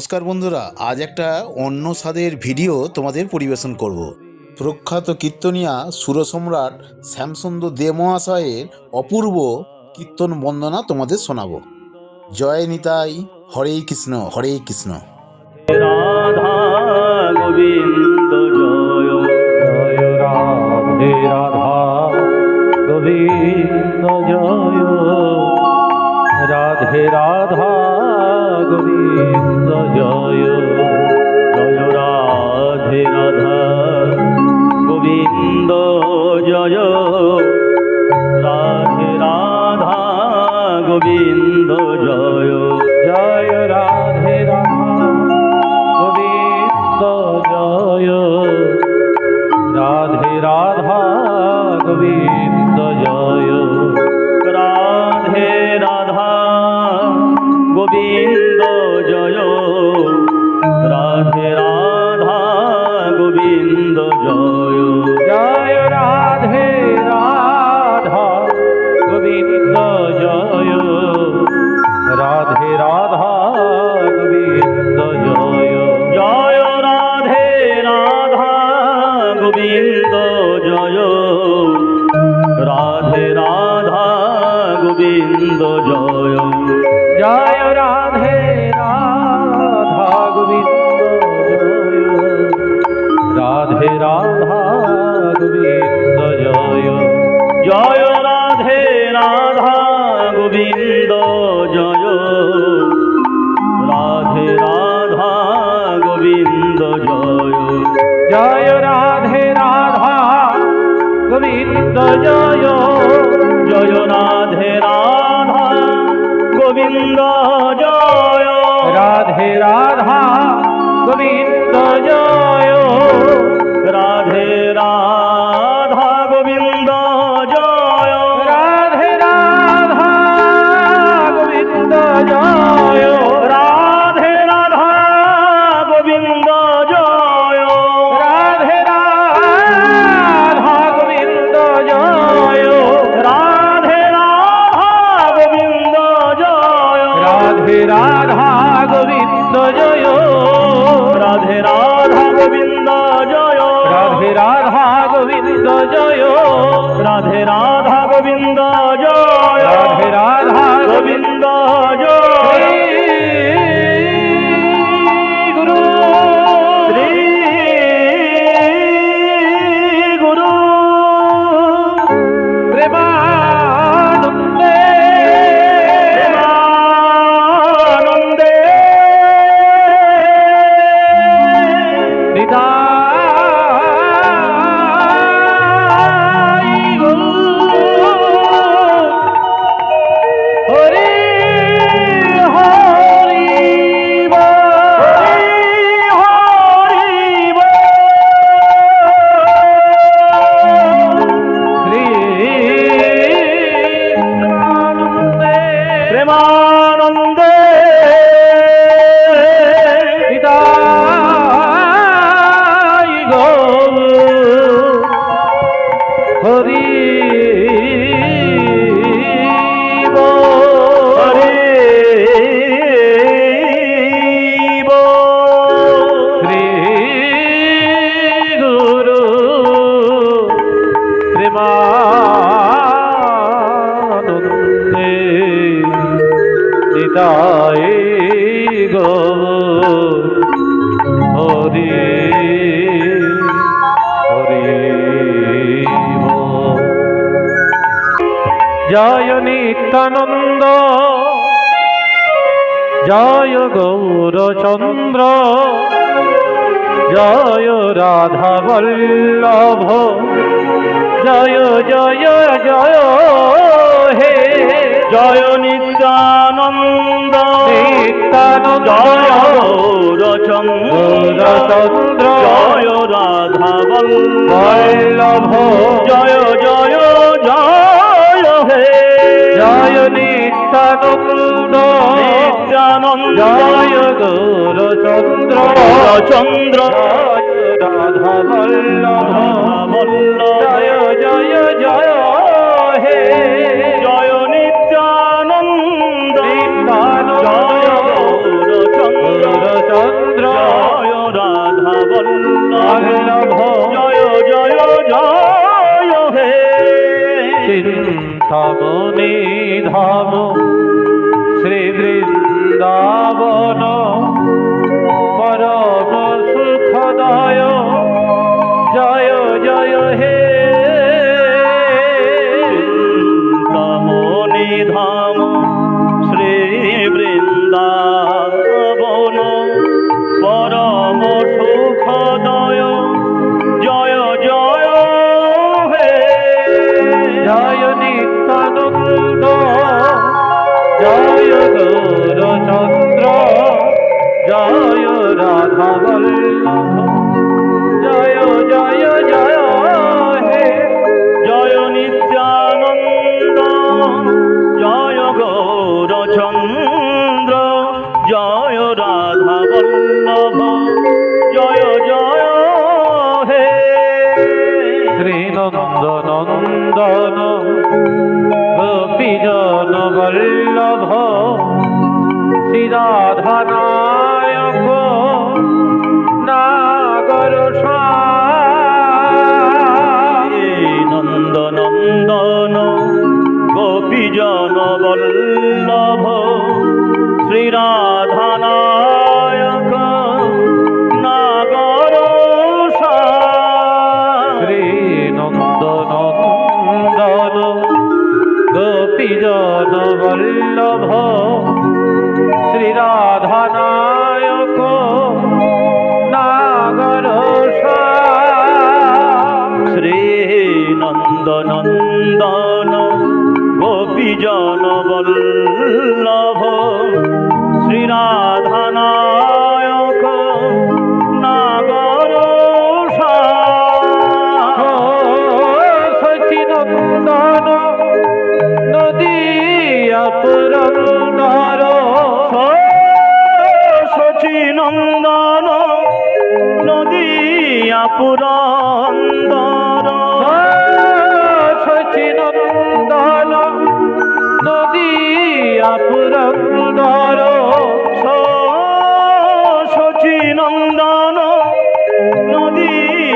নমস্কার বন্ধুরা, আজ একটা অন্য স্বাদের ভিডিও তোমাদের পরিবেশন করব। প্রখ্যাত কীর্তনিয়া সুরসম্রাট শ্যামসুন্দর দে মহাশয়ের অপূর্ব কীর্তন বন্দনা তোমাদের শোনাব। জয় নিতাই, হরে কৃষ্ণ হরে কৃষ্ণ। রাধা গোবিন্দ राधा गोविंद जय। राधे राधा गोविंद राधा নিতাই গো, হরি হরি জয় নিত্যানন্দ, জয় গৌরচন্দ্র, জয় রাধা বল্লভ জয় জয় জয়, হে জয় নিত্যানন্দ। নিত্যানন্দ। জয় গৌরচন্দ্র। জয় রাধা বল্লভ। জয় জয় জয় হে। জয় নিত্যানন্দ। নিত্যানন্দ। জয় গৌরচন্দ্র। চন্দ্র রাধা বল্লভ বল্লভ চিন্তামণি ধাম শ্রী বৃন্দাবন বল্লভ জয় জয় হে। শ্রীনন্দনন্দন গোপীজন বল্লভ শ্রীরাধানায়ক নাগর নন্দনন্দন গোপীজন বল্লভ শ্রীরাধানায়ক পুরন্দর সচিনন্দন নদীয়া পুরন্দর সচিনন্দন নদীয়া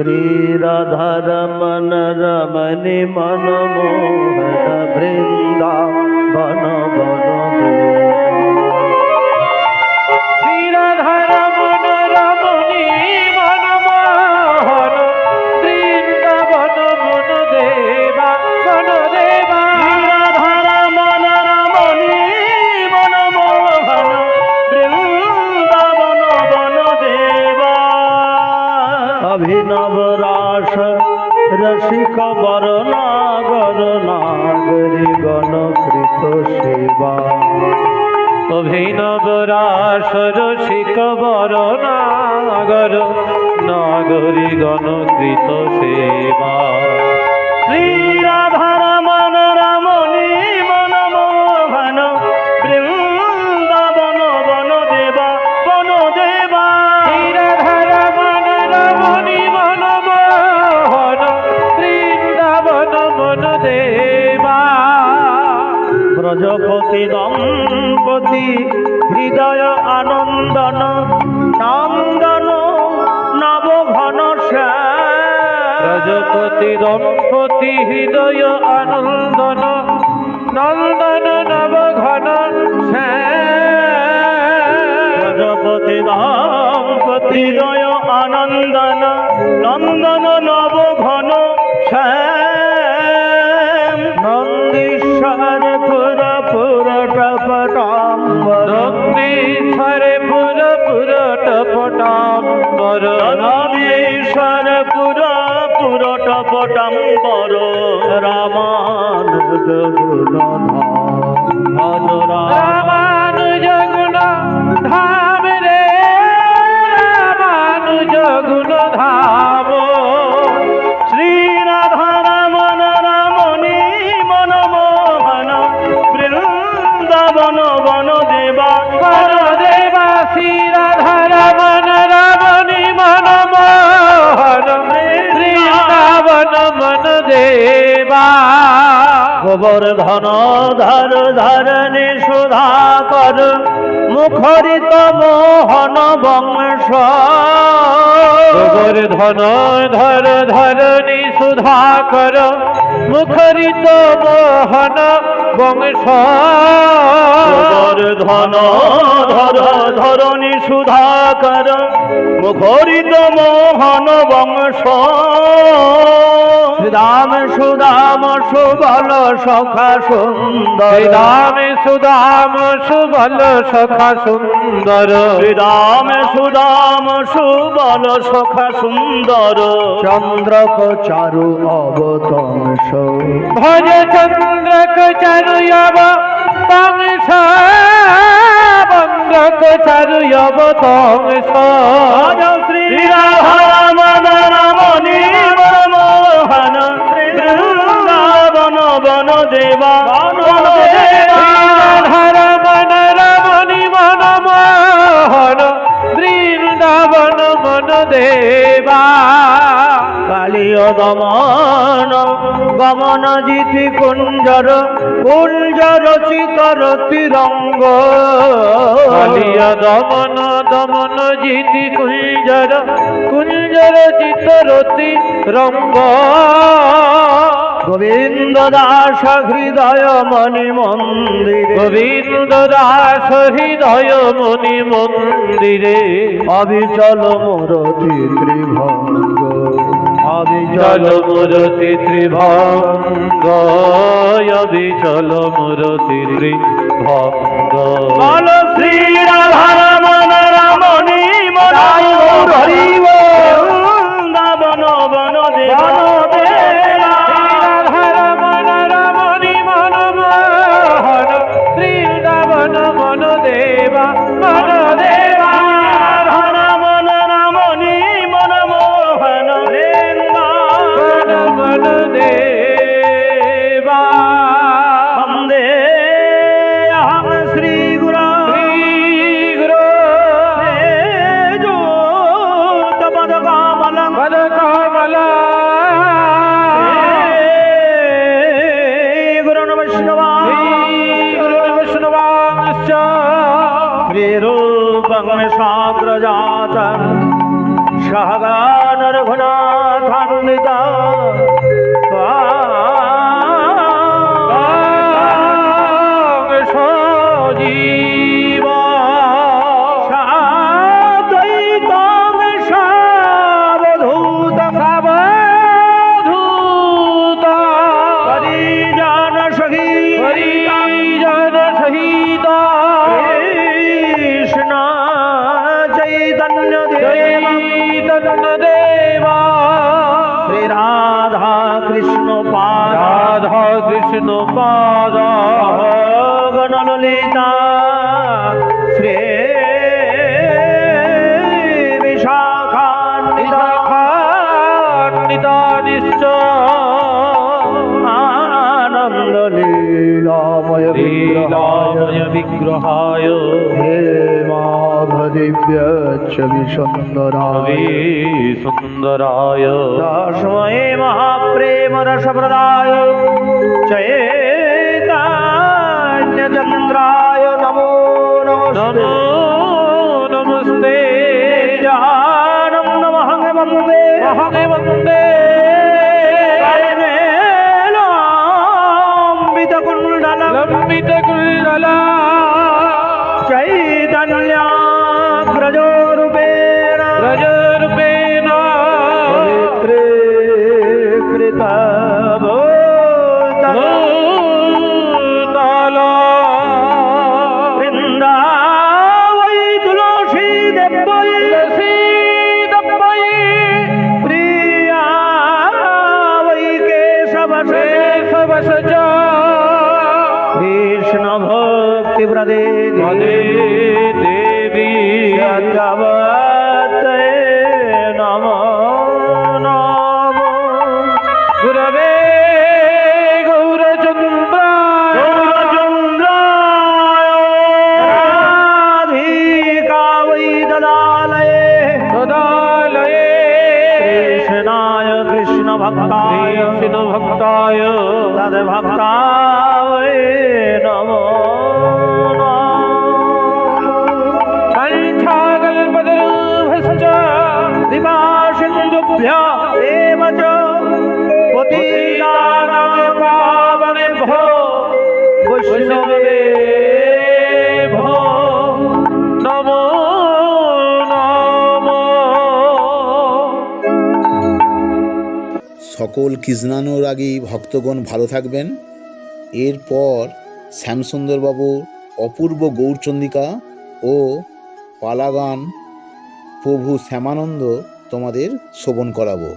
শ্রী রাধা রমন রমণি মন রসিক বরনাগর নাগরি গণকৃত সেবা। অভিনব রাস রসিক বরনাগর নাগরি গণকৃত সেবা। শ্রী রাধা রমন রমণী মন মোহন, বৃন্দাবন বন দেবা বন দেবা রমণী মন ব্রজপতি দম্পতি হৃদয় আনন্দন নন্দন নব ঘন ব্রজপতি দম্পতি হৃদয় আনন্দন নন্দন নব ঘন ব্রজপতি দম্পতি হৃদয় আনন্দন নন্দন দেবা গোবর্ধন ধর ধরণী সুধাকর মুখরিত মোহন বংশ। গোবর্ধন ধর ধরণী সুধাকর মুখরিত মোহন বংশ। গোবর্ধন ধর ধরণী সুধাকর মুখরিত মোহন বংশ। শ্রীরাম সুদাম সুবল সখা সুন্দর। শ্রীরাম সুদাম সুবল সখা সুন্দর। শ্রীরাম সুদাম সুবল সখা সুন্দর। চন্দ্রক চারু অবতংশ ভজ চন্দ্রক চারুয়ব তংস। বন্দ্রক চারুয়ব তংস। শ্রী রামন রমণী মোহন। বন দেবা বন দেবা হর মন রমণী মন মোহন বৃন্দাবন মন দেবা কালীয় দমন গমন জিতি কুঞ্জর কুঞ্জর চিতর তিরঙ্গ। কালিয়া দমন দমন জিতি কুঞ্জর কুঞ্জর চিতরতি রঙ্গ গোবিন্দ দাস হৃদয় মণি মন্দির। গোবিন্দ দাস হৃদয় মণি মন্দিরে। অবিচল মোরতি ত্রিভঙ্গ। চল অবিচল মূরতি ত্রিভঙ্গ। বিচল মূরতি ত্রিভঙ্গ। বল শ্রী রাধারমণ রমণী মনাই হরিব রাধা কৃষ্ণ পাদ। রাধা কৃষ্ণ পাদ। গণলিতা শ্রী বিশাখান্বিত। নিশ্চয় আনন্দ লীলাময় লীলাময় বিগ্রহায়। হে মাধ দিব্য সুন্দরায়। সুন্দরায়। দশময়ে মহাপ্রেম রসপ্রদায়। চৈতন্যচন্দ্রায় নমো নমস্তে। নমো নমস্তে। জানন্দমহং বন্দে। মহাগে বন্দে। লম্বিত amor. Tá সকল কৃষ্ণানুরাগী ভক্তগণ ভালো থাকবেন। এরপর শ্যামসুন্দরবাবুর অপূর্ব গৌরচন্দ্রিকা ও পালাগান প্রভু শ্যামানন্দ তোমাদের শোভন করাবো।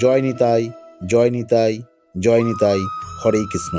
জয় নিতাই জয় নিতাই জয় নিতাই, হরে কৃষ্ণ।